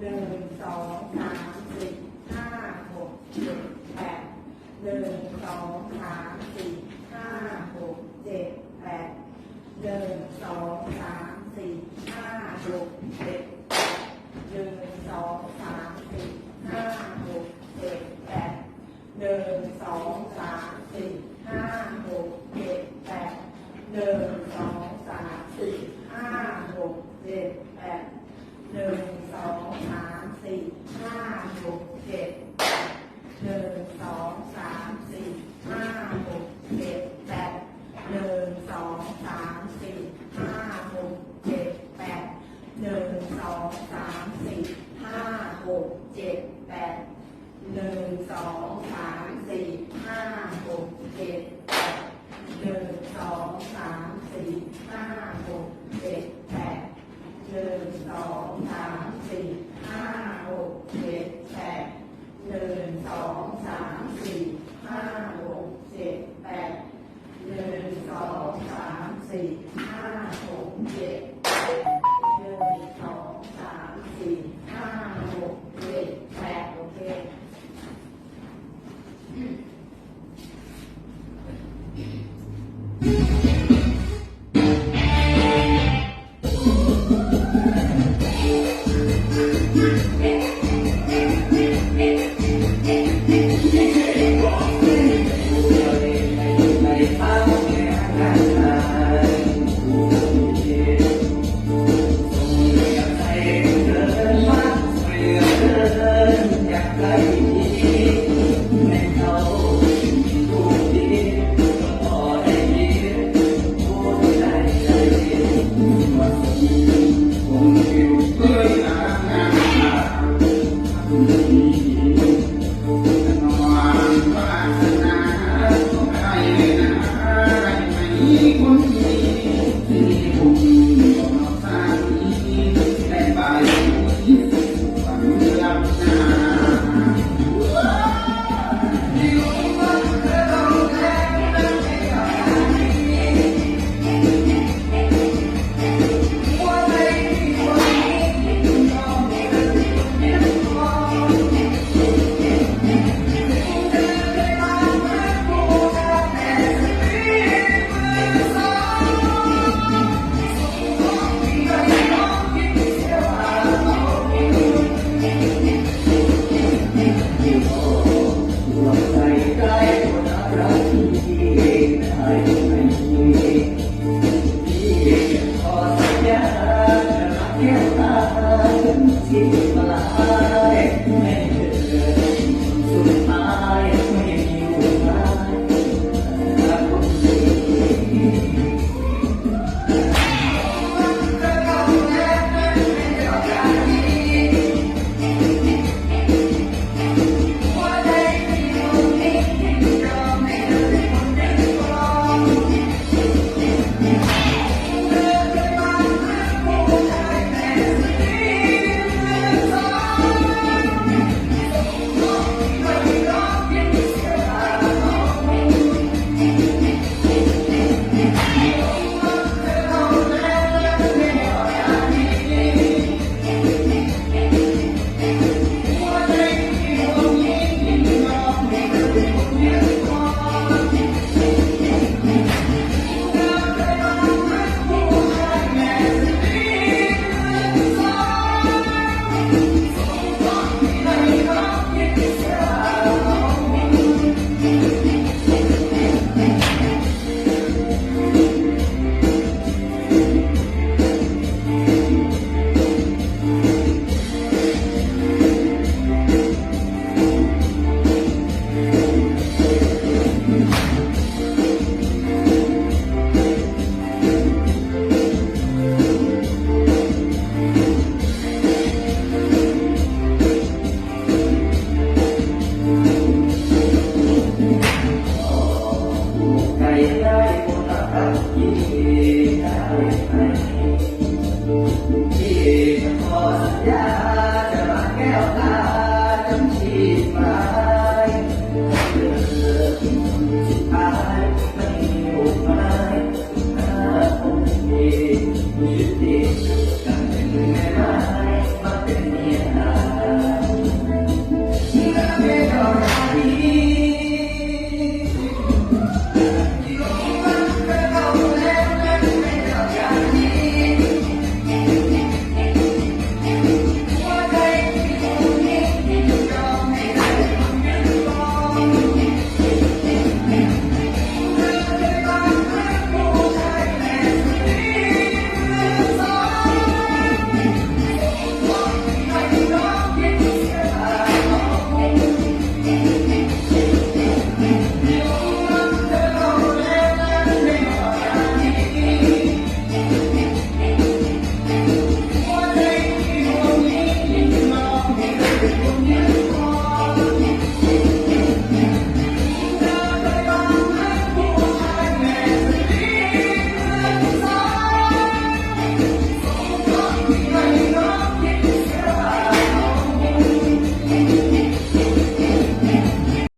หนึ่งสองสามสี่ห้าหกเจ็ดแปดหนึ่งสองสามสี่ห้าหกเจ็ดแปดหนึ่งสองสามสี่ห้าหกเจ็ดแปดหนึ่งสองสามสี่ห้าหกเจ็ดแปดหนึ่งสองสามสี่ห้าหกเจ็ดแปดหนึ่งสองสามสี่ห้าหกเจ็ดแปด หนึ่งสองสามสี่ห้าหกเจ็ดแปดหนึ่งสองสามสี่ห้าหกเจ็ดแปดหนึ่งสองสามสี่ห้าหกเจ็ดแปดหนึ่งสองสามสี่ห้าห กเจ็ดแปดหนึ่งสองสามสี่ห้าหกเจ็ดแปดหนึ่งสองสามสี่ห้าหกเจ็ดแปดหนึ่งสองสามสี่ห้าหกเจ็ดแปดหนึ่งสองสามสี่ห้าหกเจ็ดแปดหนึ่งสองสามสี่ห้าหกเจ็ด Mm-hmm. ค จะมาแก้วตาจนชีพไม้เธอเป็นคนสุดท้ายไม่หูไม้ห้าคงดีมีดีกันเป็แม่